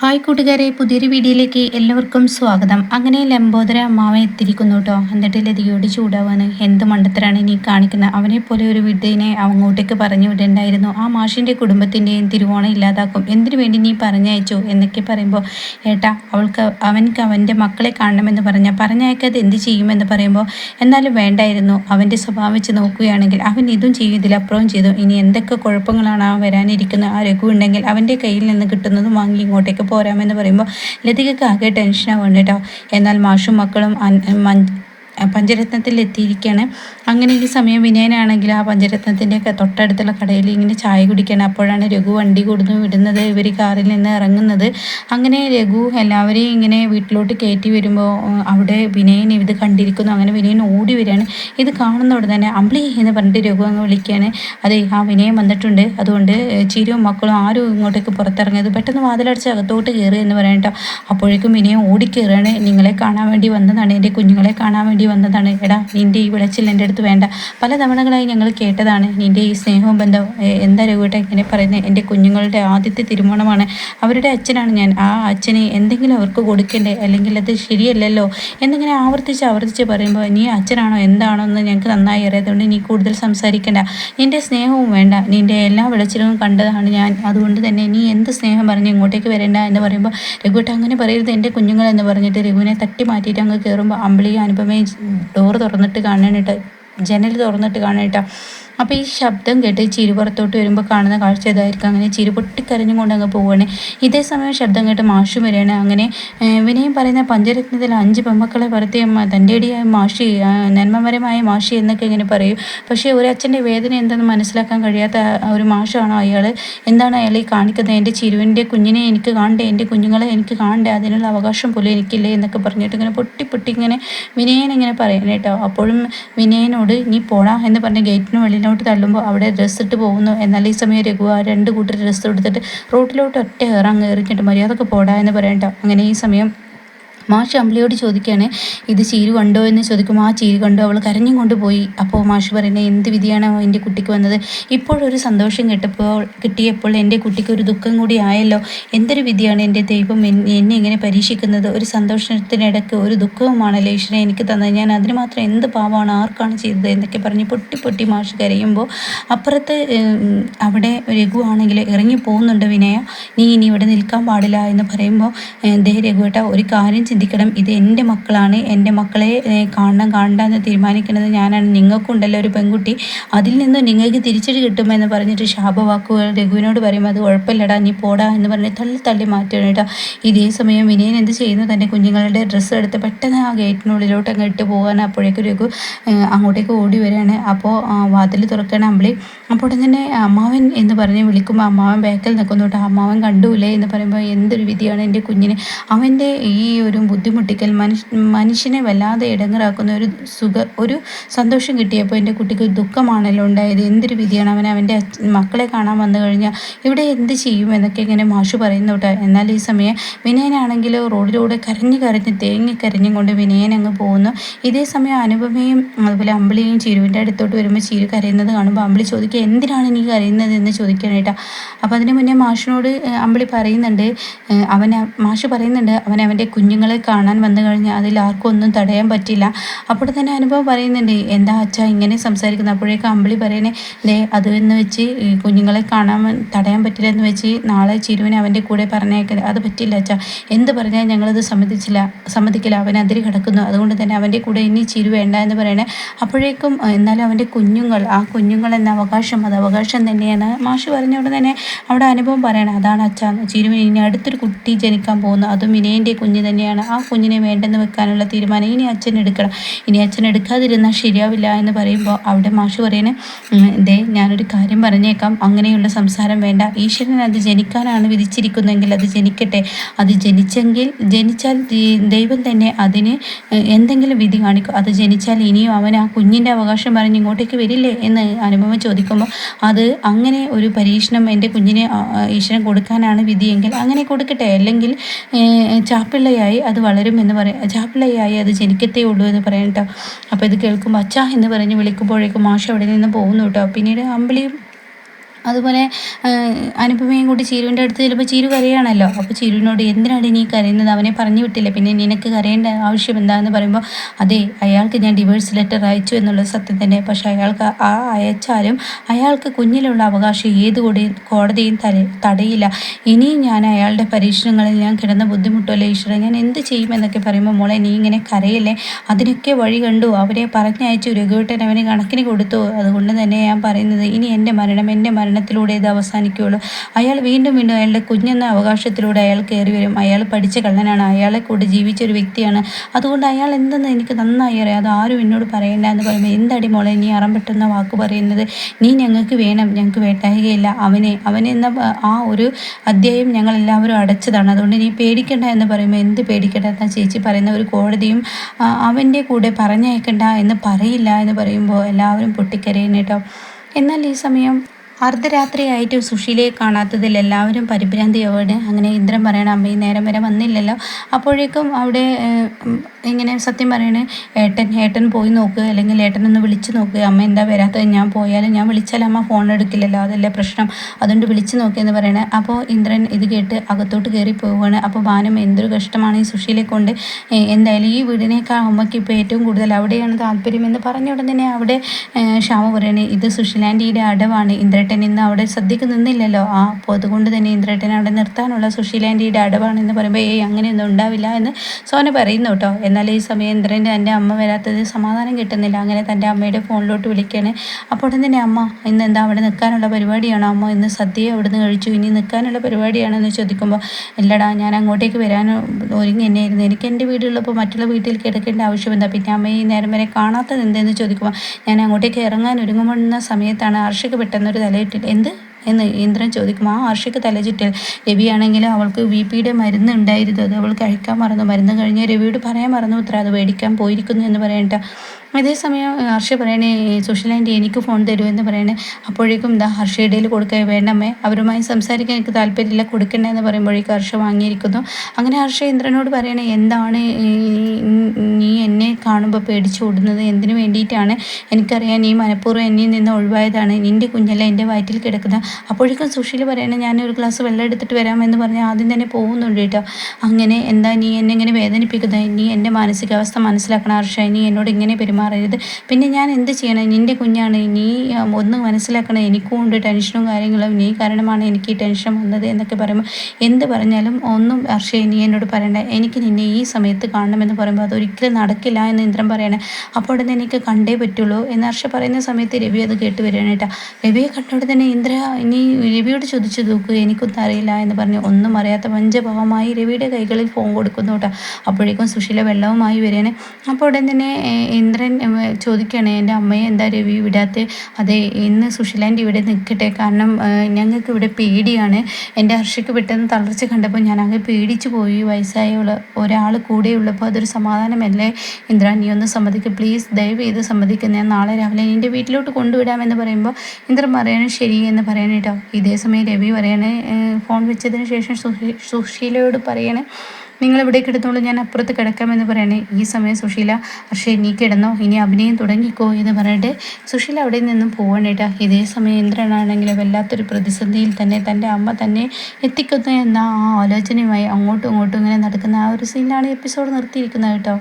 Hi കൂട്ടുകാരെ പുതിയൊരു വീഡിയോയിലേക്ക് എല്ലാവർക്കും സ്വാഗതം. അങ്ങനെ ലംബോദര അമ്മാവൻ എത്തിയിരിക്കുന്നു കേട്ടോ എന്നിട്ട് ലതികയോട് ചൂടാവാണ്. എന്ത് മണ്ടത്തരാണ് ഇനി കാണിക്കുന്നത് അവനെ പോലെ ഒരു വിദ്യനെ അങ്ങോട്ടേക്ക് പറഞ്ഞു വിടേണ്ടായിരുന്നു. ആ മാഷിന്റെ കുടുംബത്തിന്റെയും തിരുവോണം ഇല്ലാതാക്കും. എന്തിനു വേണ്ടി നീ പറഞ്ഞയച്ചു? എന്നൊക്കെ പറയുമ്പോൾ ഏട്ടാ അവൾക്ക് അവൻക്ക് അവന്റെ മക്കളെ കാണണമെന്ന് പറഞ്ഞാൽ പറഞ്ഞയക്കാതെ എന്ത് ചെയ്യുമെന്ന് പറയുമ്പോൾ എന്നാലും വേണ്ടായിരുന്നു. അവന്റെ സ്വഭാവം വെച്ച് നോക്കുകയാണെങ്കിൽ അവൻ ഇതും ചെയ്യും ഇതിലപ്പുറവും ചെയ്തു. ഇനി എന്തൊക്കെ കുഴപ്പങ്ങളാണ് ആ വരാനിരിക്കുന്ന ആ രഘു ഉണ്ടെങ്കിൽ അവന്റെ കയ്യിൽ നിന്ന് കിട്ടുന്നതും വാങ്ങി ഇങ്ങോട്ടേക്ക് പോരാമെന്ന് പറയുമ്പോൾ ലതികക്ക് ആകെ ടെൻഷനാവുണ്ട് കേട്ടോ. എന്നാൽ മാഷും മക്കളും പഞ്ചരത്നത്തിൽ എത്തിയിരിക്കുകയാണ് അങ്ങനെ ഈ സമയം വിനയനാണെങ്കിൽ ആ പഞ്ചരത്നത്തിന്റെ ഒക്കെ തൊട്ടടുത്തുള്ള കടയിൽ ഇങ്ങനെ ചായ കുടിക്കണം. അപ്പോഴാണ് രഘു വണ്ടി കൊടുന്ന് വിടുന്നത്. ഇവർ കാറിൽ നിന്ന് ഇറങ്ങുന്നത്. അങ്ങനെ രഘു എല്ലാവരെയും ഇങ്ങനെ വീട്ടിലോട്ട് കയറ്റി വരുമ്പോൾ അവിടെ വിനയൻ ഇത് കണ്ടിരിക്കുന്നു. അങ്ങനെ വിനയൻ ഓടി വരികയാണ്. ഇത് കാണുന്നവിടെ തന്നെ അമ്പിളി എന്ന് പറഞ്ഞിട്ട് രഘു അങ്ങ് വിളിക്കുകയാണ്. അതെ ആ വിനയം വന്നിട്ടുണ്ട്. അതുകൊണ്ട് ചിരിയും മക്കളും ആരും ഇങ്ങോട്ടേക്ക് പുറത്തിറങ്ങിയത് പെട്ടെന്ന് വാതിലടച്ച് അകത്തോട്ട് കയറി എന്ന് പറയട്ടോ അപ്പോഴേക്കും വിനയം ഓടിക്കയറുകയാണ്. നിങ്ങളെ കാണാൻ വേണ്ടി വന്നതാണ്. എന്റെ കുഞ്ഞുങ്ങളെ കാണാൻ വേണ്ടി വന്നതാണ്. എടാ നിന്റെ ഈ വിളച്ചിൽ എന്റെ അടുത്ത് വേണ്ട. പല തവണകളായി ഞങ്ങൾ കേട്ടതാണ് നിന്റെ ഈ സ്നേഹവും ബന്ധം എന്താ രൂപട്ടെ ഇങ്ങനെ പറയുന്നത്? എന്റെ കുഞ്ഞുങ്ങളുടെ ആദ്യത്തെ തിരുമോണമാണ്. അവരുടെ അച്ഛനാണ് ഞാൻ. ആ അച്ഛനെ എന്തെങ്കിലും അവർക്ക് കൊടുക്കണ്ടേ? അല്ലെങ്കിൽ അത് ശരിയല്ലല്ലോ? എന്നിങ്ങനെ ആവർത്തിച്ച് ആവർത്തിച്ച് പറയുമ്പോൾ നീ അച്ഛനാണോ? എന്താണോ എന്ന് ഞങ്ങൾക്ക് നന്നായി അറിയാത്തതുകൊണ്ട് നീ കൂടുതൽ സംസാരിക്കണ്ട. നിന്റെ സ്നേഹവും വേണ്ട. നിന്റെ എല്ലാ വിളച്ചിലും കണ്ടതാണ് ഞാൻ. അതുകൊണ്ട് തന്നെ നീ എന്ത് സ്നേഹം പറഞ്ഞ് ഇങ്ങോട്ടേക്ക് വരേണ്ട എന്ന് പറയുമ്പോൾ രഘുവേട്ട അങ്ങനെ പറയരുത് എന്റെ കുഞ്ഞുങ്ങൾ എന്ന് പറഞ്ഞിട്ട് രഘുവിനെ തട്ടി മാറ്റിയിട്ട് അങ്ങ് കയറുമ്പോൾ അമ്പിളിയും അനുപമയും ഡോറ് തുറന്നിട്ട് കാണാനായിട്ട് ജനൽ തുറന്നിട്ട് കാണാനായിട്ടാണ് അപ്പോൾ ഈ ശബ്ദം കേട്ട് ചിരി പുറത്തോട്ട് വരുമ്പോൾ കാണുന്ന കാഴ്ച ഇതായിരിക്കും. അങ്ങനെ ചിരി പൊട്ടിക്കരഞ്ഞുകൊണ്ട് അങ്ങ് പോവുകയാണ് ഇതേ സമയം ശബ്ദം കേട്ട് മാഷും വരികയാണ്. അങ്ങനെ വിനയം പറയുന്ന പഞ്ചരത്നത്തിൽ അഞ്ച് പെമ്മക്കളെ പറത്തിയ തന്റെ അടിയായ മാഷി നന്മമരമായ മാഷി എന്നൊക്കെ ഇങ്ങനെ പറയും. പക്ഷേ ഒരു അച്ഛന്റെ വേദന എന്തെന്ന് മനസ്സിലാക്കാൻ കഴിയാത്ത ഒരു മാഷാണോ അയാൾ എന്താണ് അയാൾ ഈ കാണിക്കുന്നത്? എന്റെ ചിരുവിന്റെ കുഞ്ഞിനെ എനിക്ക് കാണണ്ടേ? എന്റെ കുഞ്ഞുങ്ങളെ എനിക്ക് കാണണ്ടേ? അതിനുള്ള അവകാശം പോലും എനിക്കില്ലേ? എന്നൊക്കെ പറഞ്ഞിട്ട് ഇങ്ങനെ പൊട്ടി പൊട്ടി ഇങ്ങനെ വിനയൻ ഇങ്ങനെ പറയണേട്ടോ അപ്പോഴും വിനയനോട് നീ പോടാ എന്ന് പറഞ്ഞ് ഗേറ്റിന് വെളിയിൽ മുന്നോട്ട് തള്ളുമ്പോൾ അവിടെ ഡ്രസ്സ് ഇട്ട് പോകുന്നു. എന്നാൽ ഈ സമയം രഘു ആ രണ്ട് കൂട്ടർ ഡ്രസ്സ് എടുത്തിട്ട് റോട്ടിലോട്ട് ഒറ്റ ഏറാൻ എറിഞ്ഞിട്ട് മര്യാദയ്ക്ക് പോടാ എന്ന് പറയണ്ട. അങ്ങനെ ഈ സമയം മാഷ് അമ്പിളിയോട് ചോദിക്കുകയാണ് ഇത് ചീരു കണ്ടോ? എന്ന് ചോദിക്കുമ്പോൾ ആ ചീരു കണ്ടോ? അവൾ കരഞ്ഞും കൊണ്ടുപോയി. അപ്പോൾ മാഷ് പറയുന്നത് എന്ത് വിധിയാണ് എന്റെ കുട്ടിക്ക് വന്നത്? ഇപ്പോഴൊരു സന്തോഷം കിട്ടപ്പോൾ കിട്ടിയപ്പോൾ എന്റെ കുട്ടിക്ക് ഒരു ദുഃഖം കൂടി ആയല്ലോ. എന്തൊരു വിധിയാണ് എന്റെ ദൈവം എന്നെ ഇങ്ങനെ പരീക്ഷിക്കുന്നത്? ഒരു സന്തോഷത്തിനിടയ്ക്ക് ഒരു ദുഃഖവുമാണല്ലോ ഈശ്വരൻ എനിക്ക് തന്നത്. ഞാൻ അതിന് മാത്രം എന്ത് പാവമാണ് ആർക്കാണ് ചെയ്തത് എന്നൊക്കെ പറഞ്ഞ് പൊട്ടി പൊട്ടി മാഷ് കരയുമ്പോൾ അപ്പുറത്ത് അവിടെ രഘു ആണെങ്കിൽ ഇറങ്ങി പോകുന്നുണ്ട് വിനയ. നീ ഇനി ഇവിടെ നിൽക്കാൻ പാടില്ല എന്ന് പറയുമ്പോൾ ദേ രഘുവേട്ട ഒരു കാര്യം ചിന്തിക്കണം ഇത് എന്റെ മക്കളാണ് എന്റെ മക്കളെ കാണണം കാണണ്ട എന്ന് തീരുമാനിക്കുന്നത് ഞാനാണ്. നിങ്ങൾക്കുണ്ടല്ലോ ഒരു പെൺകുട്ടി അതിൽ നിന്ന് നിങ്ങൾക്ക് തിരിച്ചടി കിട്ടുമെന്ന് പറഞ്ഞിട്ട് ശാപവാക്കുകൾ രഘുവിനോട് പറയുമ്പോൾ അത് കുഴപ്പമില്ലടാ നീ പോടാ എന്ന് പറഞ്ഞ് തള്ളി തള്ളി മാറ്റണം കേട്ടോ. ഇതേ സമയം വിനയൻ എന്ത് ചെയ്യുന്നു? തന്റെ കുഞ്ഞുങ്ങളുടെ ഡ്രസ്സ് എടുത്ത് പെട്ടെന്ന് ആ ഗേറ്റിനുള്ളിലോട്ട് അങ്ങ് ഇട്ട് പോകാൻ അപ്പോഴേക്കും രഘു അങ്ങോട്ടേക്ക് ഓടി വരികയാണ്. അപ്പോൾ വാതിൽ തുറക്കണം അമ്പിളി. അപ്പോൾ തന്നെ അമ്മാവൻ എന്ന് പറഞ്ഞ് വിളിക്കുമ്പോൾ അമ്മാവൻ ബാക്കിൽ നിൽക്കുന്നു കേട്ടോ. അമ്മാവൻ കണ്ടുമില്ലേ എന്ന് പറയുമ്പോൾ എന്തൊരു വിധിയാണ് എന്റെ കുഞ്ഞിന്. അവന്റെ ഈ ഒരു ബുദ്ധിമുട്ടിക്കൽ മനുഷ്യ മനുഷ്യനെ വല്ലാതെ ഇടങ്ങറാക്കുന്ന ഒരു സുഖ ഒരു സന്തോഷം കിട്ടിയപ്പോൾ എന്റെ കുട്ടിക്ക് ദുഃഖമാണല്ലോ ഉണ്ടായത്. എന്തൊരു വിധിയാണ് അവൻ അവന്റെ മക്കളെ കാണാൻ വന്നു കഴിഞ്ഞാൽ ഇവിടെ എന്ത് ചെയ്യും എന്നൊക്കെ ഇങ്ങനെ മാഷു പറയുന്നു കേട്ടോ. എന്നാൽ ഈ സമയം വിനയനാണെങ്കിൽ റോഡിലൂടെ കരഞ്ഞ് കരഞ്ഞ് തേങ്ങി കരഞ്ഞും കൊണ്ട് വിനയൻ അങ്ങ് പോകുന്നു. ഇതേ സമയം അനുപമയും അതുപോലെ അമ്പിളിയും ചിരുവിന്റെ അടുത്തോട്ട് വരുമ്പോൾ ചിരു കരയുന്നത് കാണുമ്പോൾ അമ്പിളി ചോദിക്കുക എന്തിനാണ് നീ കരയുന്നത്? എന്ന് ചോദിക്കാനായിട്ടാ അപ്പോൾ അതിന് മുന്നേ മാഷിനോട് അമ്പിളി പറയുന്നുണ്ട് അവൻ മാഷ് പറയുന്നുണ്ട് അവൻ അവന്റെ കുഞ്ഞുങ്ങളെ കാണാൻ വന്നു കഴിഞ്ഞാൽ അതിൽ ആർക്കും ഒന്നും തടയാൻ പറ്റില്ല. അപ്പോൾ തന്നെ അനുഭവം പറയുന്നുണ്ട് എന്താ അച്ഛ ഇങ്ങനെ സംസാരിക്കുന്നത്? അപ്പോഴേക്കും അമ്പിളി പറയണേ ദേ അത് എന്ന് വെച്ച് കുഞ്ഞുങ്ങളെ കാണാൻ തടയാൻ പറ്റില്ല എന്ന് വെച്ച് നാളെ ചിരുവിനെ അവന്റെ കൂടെ പറഞ്ഞേക്കരുത് അത് പറ്റില്ല അച്ഛ. എന്ത് പറഞ്ഞാൽ ഞങ്ങളത് സമ്മതിച്ചില്ല സമ്മതിക്കില്ല. അവൻ അതിരി കിടക്കുന്നു. അതുകൊണ്ട് തന്നെ അവന്റെ കൂടെ ഇനി ചിരു വേണ്ട എന്ന് പറയണേ. അപ്പോഴേക്കും എന്നാലും അവന്റെ കുഞ്ഞുങ്ങൾ ആ കുഞ്ഞുങ്ങൾ എന്ന അവകാശം അത് അവകാശം തന്നെയാണ്. മാഷ് പറഞ്ഞുകൊണ്ട് തന്നെ അവിടെ അനുഭവം പറയണം അതാണ് അച്ഛ. ചിരുവിന് ഇനി അടുത്തൊരു കുട്ടി ജനിക്കാൻ പോകുന്നു. അതും വിനയന്റെ കുഞ്ഞ് തന്നെയാണ്. ആ കുഞ്ഞിനെ വേണ്ടെന്ന് വെക്കാനുള്ള തീരുമാനം ഇനി അച്ഛൻ എടുക്കണം. ഇനി അച്ഛൻ എടുക്കാതിരുന്നാൽ ശരിയാവില്ല എന്ന് പറയുമ്പോൾ അവിടെ മാഷ് പറയണേ ദേ ഞാനൊരു കാര്യം പറഞ്ഞേക്കാം. അങ്ങനെയുള്ള സംസാരം വേണ്ട. ഈശ്വരൻ അത് ജനിക്കാനാണ് വിധിച്ചിരിക്കുന്നതെങ്കിൽ അത് ജനിക്കട്ടെ. അത് ജനിച്ചെങ്കിൽ ജനിച്ചാൽ ദൈവം തന്നെ അതിന് എന്തെങ്കിലും വിധി കാണിക്കും. അത് ജനിച്ചാൽ ഇനിയും അവൻ ആ കുഞ്ഞിന്റെ അവകാശം പറഞ്ഞ് ഇങ്ങോട്ടേക്ക് വരില്ലേ? എന്ന് അനുഭവം ചോദിക്കുമ്പോൾ അത് അങ്ങനെ ഒരു പരീക്ഷണം എന്റെ കുഞ്ഞിനെ ഈശ്വരൻ കൊടുക്കാനാണ് വിധിയെങ്കിൽ അങ്ങനെ കൊടുക്കട്ടെ. അല്ലെങ്കിൽ ചാപ്പിള്ളയായി അത് വളരും എന്ന് പറയാം അജാപ്പിളയായി അത് ജനിക്കത്തേ ഉള്ളൂ എന്ന് പറയാം കേട്ടോ. അപ്പോൾ ഇത് കേൾക്കുമ്പോൾ അച്ഛാ എന്ന് പറഞ്ഞ് വിളിക്കുമ്പോഴേക്കും മാഷ് അവിടെ നിന്ന് പോകുന്നു കേട്ടോ. പിന്നീട് അമ്പിളിയും അതുപോലെ അനുപമയും കൂടി ചീരുവിന്റെ അടുത്ത് ചിലപ്പോൾ ചീരു കരയാണല്ലോ അപ്പോൾ ചീരുവിനോട് എന്തിനാണ് നീ കരയുന്നത്? അവനെ പറഞ്ഞു വിട്ടില്ല? പിന്നെ നിനക്ക് കരയേണ്ട ആവശ്യം എന്താണെന്ന് പറയുമ്പോൾ അതെ അയാൾക്ക് ഞാൻ ഡിവോഴ്സ് ലെറ്റർ അയച്ചു എന്നുള്ളത് സത്യം തന്നെ. പക്ഷേ അയാൾക്ക് ആ അയച്ചാലും അയാൾക്ക് കുഞ്ഞിലുള്ള അവകാശം ഏത് കൂടെയും കോടതിയും തടയില്ല. ഇനിയും ഞാൻ അയാളുടെ പരീക്ഷണങ്ങളിൽ ഞാൻ കിടന്ന ബുദ്ധിമുട്ടല്ലേ ഈശ്വരൻ ഞാൻ എന്ത് ചെയ്യുമെന്നൊക്കെ പറയുമ്പോൾ മോളെ നീ ഇങ്ങനെ കരയല്ലേ? അതിനൊക്കെ വഴി കണ്ടു. അവരെ പറഞ്ഞയച്ചു. രഘുവേട്ടൻ അവന് കണക്കിന് കൊടുത്തു. അതുകൊണ്ട് തന്നെ ഞാൻ പറയുന്നത് ഇനി എന്റെ മരണം എന്റെ മരണത്തിലൂടെ ഇത് അവസാനിക്കുകയുള്ളൂ. അയാൾ വീണ്ടും വീണ്ടും അയാളുടെ കുഞ്ഞെന്ന അവകാശത്തിലൂടെ അയാൾ കയറി വരും. അയാൾ പഠിച്ച കള്ളനാണ്. അയാളെ കൂടെ ജീവിച്ച ഒരു വ്യക്തിയാണ്. അതുകൊണ്ട് അയാൾ എന്തെന്ന് എനിക്ക് നന്നായി അറിയാം. അത് ആരും എന്നോട് പറയേണ്ട എന്ന് പറയുമ്പോൾ എന്തടി മോളെ നീ അറം പെട്ടെന്ന വാക്ക് പറയുന്നത്? നീ ഞങ്ങൾക്ക് വേണം. ഞങ്ങൾക്ക് വേട്ടായികയില്ല. അവനെ അവനെന്ന ആ ഒരു അധ്യായം ഞങ്ങൾ എല്ലാവരും അടച്ചതാണ്. അതുകൊണ്ട് നീ പേടിക്കണ്ട എന്ന് പറയുമ്പോൾ എന്ത് പേടിക്കണ്ട എന്ന ചേച്ചി പറയുന്ന ഒരു കോടതിയും അവന്റെ കൂടെ പറഞ്ഞയക്കണ്ട എന്ന് പറയില്ല എന്ന് പറയുമ്പോൾ എല്ലാവരും പൊട്ടിക്കരയുന്നു എന്നാൽ ഈ സമയം അർദ്ധരാത്രിയായിട്ടും സുഷീലയെ കാണാത്തതിൽ എല്ലാവരും പരിഭ്രാന്തിയോടെ അങ്ങനെ ഇന്ദ്രൻ പറയണം അമ്മ ഈ നേരം വരെ വന്നില്ലല്ലോ. അപ്പോഴേക്കും അവിടെ ഇങ്ങനെ സത്യം പറയണേ ഏട്ടൻ ഏട്ടൻ പോയി നോക്കുക അല്ലെങ്കിൽ ഏട്ടനൊന്ന് വിളിച്ച് നോക്കുക അമ്മ എന്താ വരാത്തത് ഞാൻ പോയാലും ഞാൻ വിളിച്ചാൽ അമ്മ ഫോൺ എടുക്കില്ലല്ലോ അതല്ലേ പ്രശ്നം. അതുകൊണ്ട് വിളിച്ച് നോക്കിയെന്ന് പറയണേ. അപ്പോൾ ഇന്ദ്രൻ ഇത് കേട്ട് അകത്തോട്ട് കയറി പോവുകയാണ്. അപ്പോൾ ബാനം എന്തൊരു കഷ്ടമാണ് ഈ സുഷീലെ കൊണ്ട്. എന്തായാലും ഈ വീടിനേക്കാൾ അമ്മയ്ക്ക് ഇപ്പോൾ ഏറ്റവും കൂടുതൽ അവിടെയാണ് താല്പര്യം എന്ന് പറഞ്ഞ ഉടൻ തന്നെ അവിടെ ക്ഷാമ പറയണേ ഇത് സുശീലാന്റിയുടെ അടവാണ്. ഇന്ദ്രേട്ടൻ ഇന്ന് അവിടെ സദ്യക്ക് നിന്നില്ലല്ലോ. ആ അപ്പോൾ അതുകൊണ്ട് തന്നെ ഇന്ദ്രേട്ടൻ അവിടെ നിർത്താനുള്ള സുശീലാന്റിയുടെ അടവാണെന്ന് പറയുമ്പോൾ ഏയ് അങ്ങനെയൊന്നും ഉണ്ടാവില്ല എന്ന് സോന പറയുന്നു കേട്ടോ. ഈ സമയം ഇന്ദ്രന്റെ എന്റെ അമ്മ വരാത്തത് സമാധാനം കിട്ടുന്നില്ല. അങ്ങനെ തന്റെ അമ്മയുടെ ഫോണിലോട്ട് വിളിക്കുകയാണ്. അപ്പോൾ ഉടൻ തന്നെ അമ്മ? ഇന്ന് എന്താ അവിടെ നിൽക്കാനുള്ള പരിപാടിയാണോ? അമ്മ ഇന്ന് സദ്യ അവിടെ നിന്ന് കഴിച്ചു. ഇനി നിൽക്കാനുള്ള പരിപാടിയാണെന്ന് ചോദിക്കുമ്പോൾ ഇല്ലടാ ഞാൻ അങ്ങോട്ടേക്ക് വരാൻ ഒരുങ്ങി തന്നെയായിരുന്നു എനിക്ക് എന്റെ വീടുള്ളപ്പോൾ മറ്റുള്ള വീട്ടിൽ കിടക്കേണ്ട ആവശ്യം എന്താ? പിന്നെ അമ്മ ഈ നേരം വരെ കാണാത്തത് എന്തെന്ന് ചോദിക്കുമ്പോൾ ഞാൻ അങ്ങോട്ടേക്ക് ഇറങ്ങാൻ ഒരുങ്ങുമ്പോൾ സമയത്താണ് ആർഷയ്ക്ക് പെട്ടെന്നൊരു തലയിട്ടില്ല. എന്ത്? എന്ന് ഇന്ദ്രൻ ചോദിക്കും ആ ആർഷിക്ക് തലചുറ്റൽ രവിയാണെങ്കിൽ അവൾക്ക് വി പിയുടെ മരുന്ന് ഉണ്ടായിരുന്നു. അത് അവൾ കഴിക്കാൻ മറന്നു. മരുന്ന് കഴിഞ്ഞ് രവിയോട് പറയാൻ മറന്നു. ഉത്തര അത് മേടിക്കാൻ പോയിരിക്കുന്നു എന്ന് പറയണ്ട. അതേസമയം ഹർഷ പറയണേ സുശീല ആന്റി എനിക്ക് ഫോൺ തരുമെന്ന് പറയണേ. അപ്പോഴേക്കും എന്താ ഹർഷയുടെയിൽ കൊടുക്കുക വേണമേ അവരുമായി സംസാരിക്കാൻ എനിക്ക് താല്പര്യമില്ല കൊടുക്കണ്ടെന്ന് പറയുമ്പോഴേക്കും ഹർഷ വാങ്ങിയിരിക്കുന്നു. അങ്ങനെ ഹർഷ ഇന്ദ്രനോട് പറയണേ എന്താണ് നീ എന്നെ കാണുമ്പോൾ പേടിച്ചു ഓടുന്നത്? എന്തിനു വേണ്ടിയിട്ടാണ്? എനിക്കറിയാൻ നീ മനഃപൂർവം എന്നിൽ നിന്ന് ഒഴിവായതാണ്. നിന്റെ കുഞ്ഞല്ല എന്റെ വയറ്റിൽ കിടക്കുന്ന അപ്പോഴേക്കും സുശീൽ പറയണേ ഞാൻ ഒരു ഗ്ലാസ് വെള്ളം എടുത്തിട്ട് വരാമെന്ന് പറഞ്ഞ് ആദ്യം തന്നെ പോകുന്നുണ്ട് കേട്ടോ. അങ്ങനെ എന്താ നീ എന്നെ ഇങ്ങനെ വേദനിപ്പിക്കുന്നത് നീ എന്റെ മാനസികാവസ്ഥ മനസ്സിലാക്കണം ഹർഷ. നീ എന്നോട് ഇങ്ങനെ പെരുമാറും മാറരുത്. പിന്നെ ഞാൻ എന്ത് ചെയ്യണം? നിന്റെ കുഞ്ഞാണ്. നീ ഒന്ന് മനസ്സിലാക്കണം എനിക്കും ഉണ്ട് ടെൻഷനും കാര്യങ്ങളും. നീ കാരണമാണ് എനിക്ക് ഈ ടെൻഷൻ വന്നത് എന്നൊക്കെ പറയുമ്പോൾ എന്ത് പറഞ്ഞാലും ഒന്നും ഹർഷേ നീ എന്നോട് പറയണ്ട. എനിക്ക് നിന്നെ ഈ സമയത്ത് കാണണമെന്ന് പറയുമ്പോൾ അതൊരിക്കലും നടക്കില്ല എന്ന് ഇന്ദ്രൻ പറയണേ. അപ്പോൾ ഉടനെ എനിക്ക് കണ്ടേ പറ്റുള്ളൂ എന്ന് ഹർഷ പറയുന്ന സമയത്ത് രവി അത് കേട്ട് വരികയാണ് കേട്ടോ. രവിയെ കണ്ടോടെ തന്നെ ഇന്ദ്ര ഇനി രവിയോട് ചോദിച്ചു നോക്കുക എനിക്കൊന്നും അറിയില്ല എന്ന് പറഞ്ഞു. ഒന്നും അറിയാത്ത പഞ്ചഭാവമായി രവിയുടെ കൈകളിൽ ഫോൺ കൊടുക്കുന്നു കേട്ടോ. അപ്പോഴേക്കും സുശീല വെള്ളവുമായി വരികയാണ്. അപ്പോൾ ഉടൻ തന്നെ ഇന്ദ്രൻ ചോദിക്കുകയാണ് എന്റെ അമ്മയെ എന്താ രവി വിടാത്ത? അതെ ഇന്ന് സുശീലാന്റെ ഇവിടെ നിൽക്കട്ടെ. കാരണം ഞങ്ങൾക്ക് ഇവിടെ പേടിയാണ്. എന്റെ ഹർഷയ്ക്ക് പെട്ടെന്ന് തളർച്ച കണ്ടപ്പോൾ ഞാൻ അങ്ങ് പേടിച്ചു പോയി. വയസ്സായ ഒരാൾ കൂടെയുള്ളപ്പോൾ അതൊരു സമാധാനമല്ലേ? ഇന്ദ്ര നീ ഒന്ന് സമ്മതിക്കുക പ്ലീസ് ദയവ് ചെയ്ത് സമ്മതിക്കുന്ന ഞാൻ നാളെ രാവിലെ എന്റെ വീട്ടിലോട്ട് കൊണ്ടുവിടാമെന്ന് പറയുമ്പോൾ ഇന്ദ്രൻ പറയണേ ശരി എന്ന് പറയണേട്ടോ ഇതേ സമയം രവി പറയണേ ഫോൺ വെച്ചതിന് ശേഷം സുശീലയോട് പറയണേ നിങ്ങൾ ഇവിടെ കിടന്നോളൂ ഞാൻ അപ്പുറത്ത് കിടക്കാമെന്ന് പറയണേ. ഈ സമയം സുശീല പക്ഷേ നീ കിടന്നോ ഇനി അഭിനയം തുടങ്ങിക്കോ എന്ന് പറയട്ടെ സുശീല അവിടെ നിന്നും പോകണേട്ടാ ഇതേ സമയം ഇന്ദ്രനാണെങ്കിലും വല്ലാത്തൊരു പ്രതിസന്ധിയിൽ തന്നെ തന്റെ അമ്മ തന്നെ എത്തിക്കുന്നു എന്ന ആ ആലോചനയുമായി അങ്ങോട്ടും ഇങ്ങോട്ടും ഇങ്ങനെ നടക്കുന്ന ആ ഒരു സീനാണ് എപ്പിസോഡ് നിർത്തിയിരിക്കുന്നത് കേട്ടോ